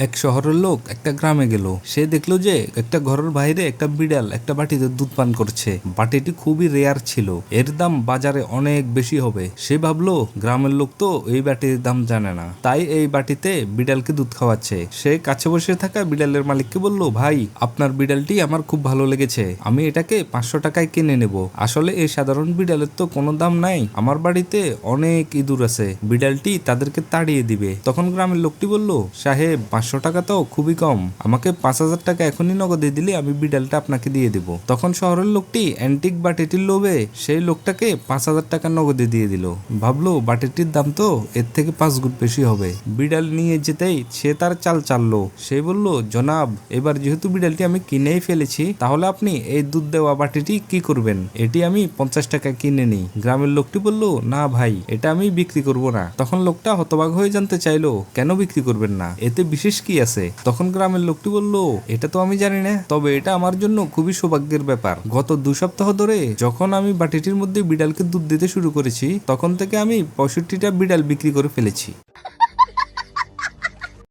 এক শহরের লোক একটা গ্রামে গেল। সে দেখল যে একটা ঘরের বাইরে একটা বিড়াল একটা বাটিতে দুধ পান করছে। বাটিটি খুবই রেয়ার ছিল। এর দাম বাজারে অনেক বেশি হবে। সে ভাবলো, গ্রামের লোক তো এই বাটির দাম জানে না। তাই এই বাটিতে বিড়ালকে দুধ খাওয়াচ্ছে। সে কাছে বসে থাকা বিড়ালের মালিককে বলল, ভাই, আপনার বিড়ালটি আমার খুব ভালো লেগেছে। আমি এটাকে পাঁচশো টাকায় কিনে নেব। আসলে এই সাধারণ বিড়ালের তো কোনো দাম নাই। আমার বাড়িতে অনেক ইঁদুর আছে। বিড়ালটি তাদেরকে তাড়িয়ে দিবে। তখন গ্রামের লোকটি বলল, সাহেব, পাঁচশো টাকা তো, খুবই কম। আমাকে পাঁচ হাজার টাকা এখনই নগদে দিলে আমি বিড়ালটা আপনাকে দিয়ে দেব। তখন শহরের লোকটি অ্যান্টিক বাটিটির লোভে সেই লোকটাকে পাঁচ হাজার টাকা নগদে দিয়ে দিল। ভাবলো, বাটিটির দাম তো এর থেকে পাঁচ গুণ বেশি হবে। বিড়াল নিয়ে যেতেই সে তার চাল চাললো। সে বলল, জনাব, এবার যেহেতু বিড়ালটি আমি কিনেই ফেলেছি, তাহলে আপনি এই দুধ দেওয়া বাটিটি কি করবেন? এটি আমি পঞ্চাশ টাকা কিনে নিই। গ্রামের লোকটি বলল, না ভাই, এটা আমি বিক্রি করব না। তখন লোকটা হতবাক হয়ে জানতে চাইলো, কেন বিক্রি করবেন না? এতে বিশেষ কি আছে? তখন গ্রামের লোকটি বলল, এটা তো আমি জানি না, তবে এটা আমার জন্য খুবই সৌভাগ্যের ব্যাপার। গত দু সপ্তাহ ধরে যখন আমি বাটিটির মধ্যে বিড়ালকে দুধ দিতে শুরু করেছি, তখন থেকে আমি পঁয়ষট্টিটা বিড়াল বিক্রি করে ফেলেছি।